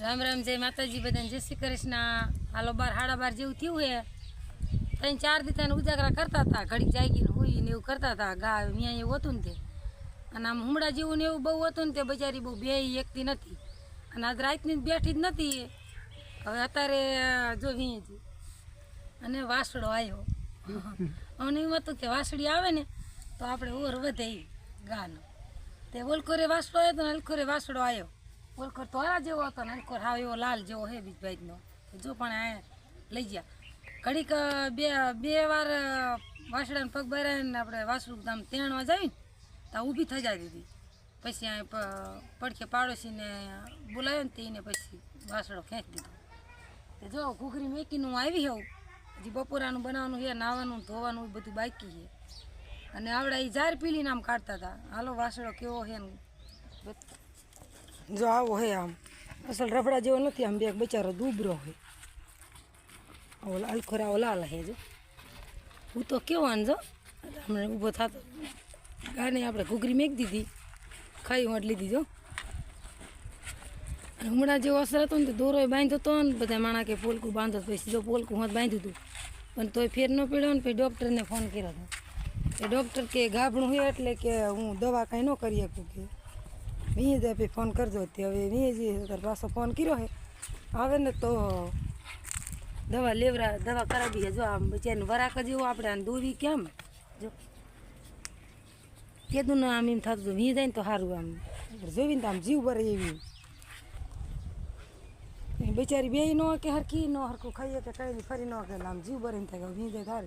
રામ રામ, જય માતાજી, બધાને જય શ્રી કૃષ્ણ. હાલો, બાર હાડા બાર જેવું થયું હે. ત્રણ, ચાર દી તને ઉજાગરા કરતા હતા, ઘડીક જાગીને હોય ને એવું કરતા હતા. ગા અહીંયા એવું હતું ને તે. અને આમ હુમડા જેવું ને એવું બહુ હતું ને તે, બજારી બહુ બે એકતી નથી. અને આજ રાતની બેઠી જ નથી હવે અત્યારે, જો વીંજી અને વાસડો આવ્યો અને એમ હતું કે વાસડી આવે ને, તો આપણે ઓર વધે ગાનો. તે ઓલકોરે વાસડો આવ્યો તો ને અલકોરે વાસડો આવ્યો ઓલકોર તોરા જેવો હતો ને ઓલખો હાવ એવો લાલ જેવો હે બીજભાઈનો. જો પણ આ લઈ ગયા. ઘડીક બે બે વાર વાસડાને પગ ભરાયને આપણે વાસડું આમ તેણવા જઈને તો ઊભી થઈ જાય દીધી પછી આ પડખે પાડોશીને બોલાવ્યો ને તેને પછી વાસડો ખેંચી દીધો. તે જો, ઘૂઘરી મેકીનું આવી હોઉં. હજી બપોરાનું બનાવવાનું છે, નાવાનું, ધોવાનું બધું બાકી છે. અને આવડા એ જાર પીલીને આમ કાઢતા હતા. હાલો વાસળો કેવો છે ને. જો આવો હે આમ. અસલ રફડા જેવો નથી, આમ બે બચારો દૂબરો હોય ઓલા અલખોરા ઓલા લાલ હે જો. હું તો કેવો જો. હમણાં ઊભો થતો. ગાને આપણે ઘૂઘરી મેક દીધી. ખાઈ વાટ લીધી જો અને હમણાં જેવો અસર હતો ને તો દોરો બાંધ્યો હતો ને બધા માણા કે પોલકું બાંધો તો પછી જો પોલકું હોત બાંધ્યું હતું પણ તોય ફેર ન પડ્યો ને, પછી ડૉક્ટરને ફોન કર્યો હતો એ ડૉક્ટર કે ગાભણું હોય એટલે કે હું દવા કાંઈ ન કરી શકું કે. વીએ પછી ફોન કરજો. તે હવે વીએ જે તાર પાછો ફોન કર્યો હે આવે ને તો દવા લેવરા, દવા કરાવી જો આમ બચારીને વરાક જેવું આપણે, આને દોવી કેમ? જો. કીધું ને આમ એમ થતું હતું વી જાય ને તો સારું આમ. જોઈને તો આમ જીવ ભરે એવી. બિચારી બે ન કે હરખી ન હરખું ખાઈએ કે કઈ ફરી ન કે આમ જીવ ભરીને થાય કે વી જાય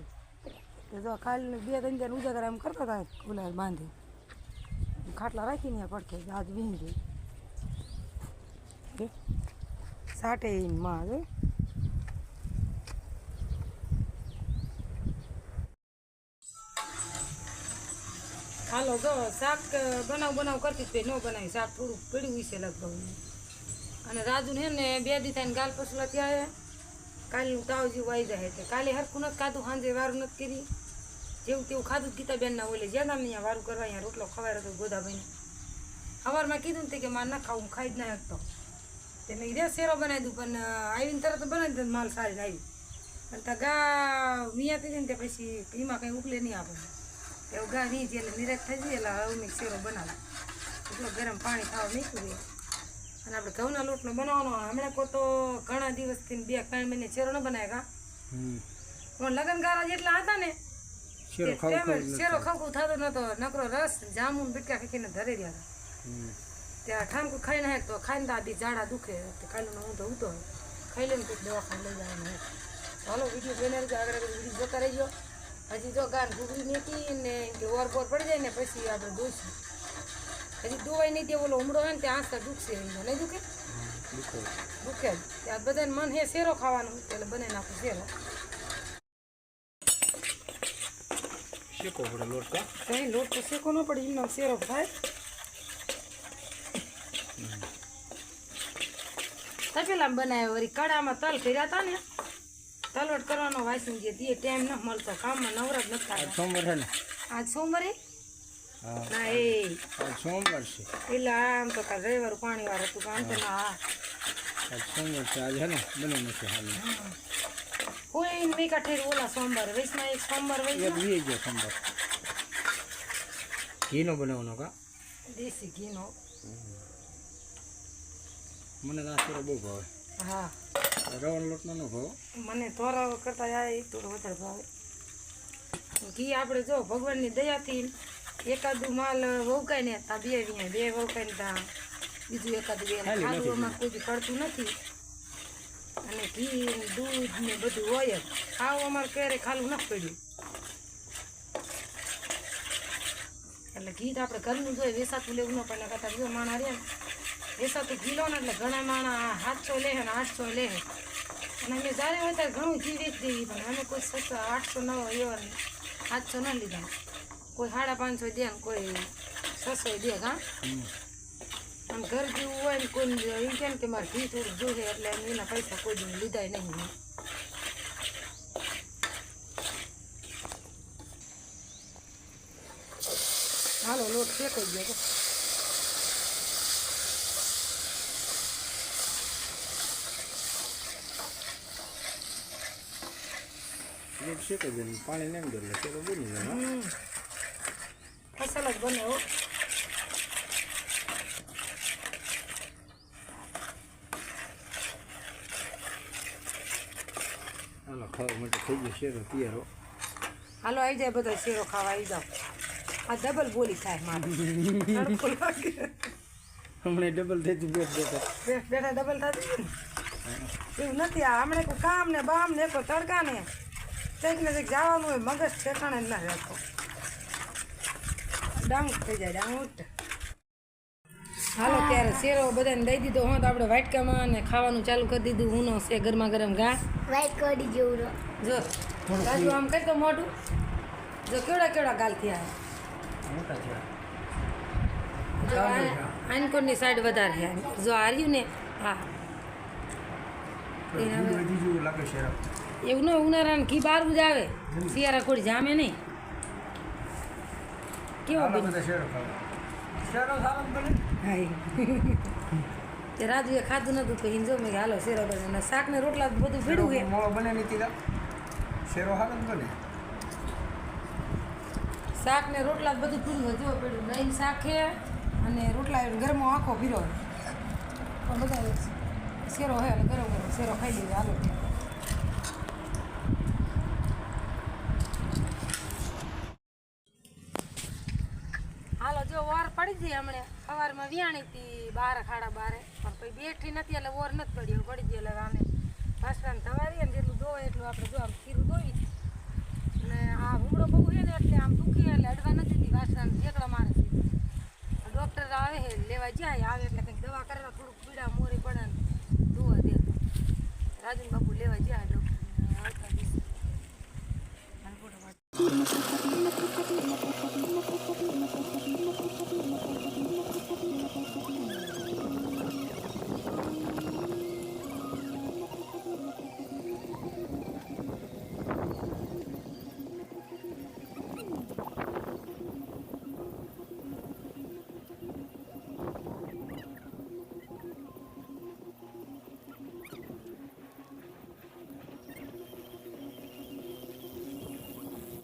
તો જો ખાલી બે ત્રણ ઉજાગર આમ કરતા હતા ગુલાલ બાંધી. ખાટલા રાખીને પડખે આજ વીંધી. સાટે માં જો હાલો જો શાક બનાવ બનાવ કરતી હતી ન બનાવી. શાક થોડું પીડ્યું છે લગભગ. અને રાજુ હે ને, બે દી થઈને ગાલ પસલા કાલનું તાવ જેવું આવી જાય છે. કાલે હરખું નથી ખાધું, સાંજે વારું નથી કરી જેવું તેવું ખાધું ગીતાબેનના ઓલે જ્યાં નામ અહીંયા વારું કરવા અહીંયા રોટલો ખવાય હતો ગોદાભાઈને સવારમાં કીધું ને કે મારે ના ખાવું ખાઈ જ ના શકતો. તે મેં રે શેરો બનાવી દઉં પણ આવીને તરત બનાવી દીધો માલ સારી લાવી પણ તા ગા વિયાતી હતી ને તે પછી એમાં કંઈ ઉકલે નહીં આપણે એવું ગા વીજ એટલે નિરાશ થઈ જઈએ એટલે હવે મેં શેરો બનાવું એટલો ગરમ પાણી ખાવા મૂક્યું અને આપણે ઘઉંના લોટનો બનાવવાનો હમણાં કો તો ઘણા દિવસથી બે ત્રણ મહિને શેરો ન બનાવ્યા પણ લગનગારા જેટલા હતા ને શેરો ખાવ શેરો ખાવું થતો નતો નકરો રસ જામુન બિટકા ખેકીને ધરી રહ્યા હતા ત્યાં ઠામકું ખાઈ નાખે તો ખાઈને તો આધી ઝાડા દુખે કાલનો હું તો ઉતો ખાઈ લઈને કંઈક દવાખાને લઈ જવાનું ચાલો વીડિયો બનાવી આગળ આગળ વીડિયો જોતા રહીજો હજી જો ગાન ઘૂગરી નીકળી ને ઓર બોર પડી જાય ને પછી આપણે દોઈશું હજી દોવાઈ નહીં તે ઓલો ઉમડો હોય ને ત્યાં આંસતા દુખશે નહીં દુખે દુખે ત્યાં બધાને મન હે શેરો ખાવાનું એટલે બને નાખું શેરો શેકો પડે લોટ કા? કઈ લોટ તો શેકો ન પડે એમનો શેરો થાય. તપેલામાં બનાવ્યો વળી કડામાં તલ કર્યા હતા ને તલવટ કરવાનો વાસી જે દીએ ટાઈમ ન મળતો કામમાં નવરા જ નથી સોમવાર છે ને? આજ સોમવારે? ના એ. સોમવાર છે. એટલે આમ તો કાલ રવિવાર પાણી વાર હતું કામ તો ના. સોમવાર છે આજે હે ને બનાવ નથી હાલ મેં કાઠે ઓલા સોમવારે. વૈષ્ણવ એક સોમવાર એક વૈષ્ણવ વીએ ગયો સોમવાર. ઘીનો બનાવવાનો કા? દેશી ઘીનો. મને તો આ બહુ ભાવે. હા. રવાનો લોટનો નો ભાવ? મને તોરા કરતા આ થોડો વધારે ભાવે. ઘી આપણે જો ભગવાનની દયાથી એકાદું માલ વહુકાય ને તા બે બે વહુકાય ને તા બીજું એકાદું બે અમારે કોઈ પડતું નથી. અને ઘી ને દૂધ ને બધું હોય જ. ખાવું અમારે ક્યારે ખાલું નથી પડ્યું. એટલે ઘી તો આપણે ઘરનું જોઈએ, વેસાતું લેવું ન પડે કરતા જો માણા રે વેસાતું ઘી લો ને એટલે ઘણા માણા સાતસો લે ને આઠસો લે. અને અમે જ્યારે હોય ત્યારે ઘણું ઘી વેચી દેવી, પણ અમે કોઈ સસ્તો આઠસો, નવો એવા સાતસો ન લીધા. કોઈ સાડા પાંચસો દે ને કોઈ છસો દે, હા? અને ઘર જેવું હોય ને કોઈ એમ કેમ કે મારે ઘી થોડું જોઈએ એટલે એના પૈસા કોઈ જેવું લીધા નહીં હાલો લોટ શેકાઈ ગયો લોટ શેકાઈ ગયો પાણી નહીં ગયેલું બની જાય ફસલ જ બને ખાવા માટે થઈ ગયો શેરો તૈયાર હાલો આવી જાય બધા શેરો ખાવા આવી જાઓ. આ ડબલ બોલી થાય મારું. હમણાં ડબલ થઈ ગયું બેઠ બેઠા. બેઠા ડબલ થતી એવું નથી આ હમણાં કોઈ કામ ને બામ ને કોઈ તડકા ને. કંઈક ને કંઈક જવાનું હોય મગજ ઠેકાણે ના રહેતો ડાંગ થઈ જાય ડાંગ હાલો ત્યારે શેરો બધાને દઈ દીધો હું તો આપણે વાટકામાં અને ખાવાનું ચાલુ કરી દીધું. ઉનો છે ગરમા ગરમ ઘા. વાઈટ કરી જેવું જો કાજુ આમ કરી તો મોઢું. જો કેવડા કેવડા ગાલ થયા જો આનકોરની સાઈડ વધારે છે. જો હાર્યું ને હા. એવું ન ઉનાળાને ઘી બહાર જ આવે શિયાળા કોઈ જામે નહીં. કેવો બન્યો? બધા શેરો ખાવા. તે રાજુએ ખાધું નતું તો હિંજો મેં હાલો શેરો બને અને શાક ને રોટલા બધું ભેડું છે. મોળો બને નહીં તીરા શેરો જ બને શાક ને રોટલા બધું ભીડું જો ભેડું દહીં શાક છે અને રોટલા ગરમો આખો ભીરો પણ બધા શેરો હોય અને ગરમ ગરમ શેરો ખાઈ લઈએ હાલો. હાલો, જો ઓર પડી હતી હમણે. સવારમાં વ્યાણી હતી બાર ખાડા બારે. પણ પછી બેઠી નથી, એટલે ઓર નથી પડ્યો પડી ગયો એટલે આને ભાષાને થવારી અને જેટલું ધોવે એટલું આપણે જો આમ ખીરું દોઈ અને આ હુમડો બહુ છે ને, એટલે આમ દુખી, એટલે અડવા નથી હતી ભાષાને ઠેકડા મારે છે. ડૉક્ટર આવે છે, લેવા જાય, આવે એટલે કંઈક દવા કરે થોડુંક પીડા મોરી પડે ને ધોવા દે. રાજન બાપુ લેવા જાય, ડૉક્ટર ફોટો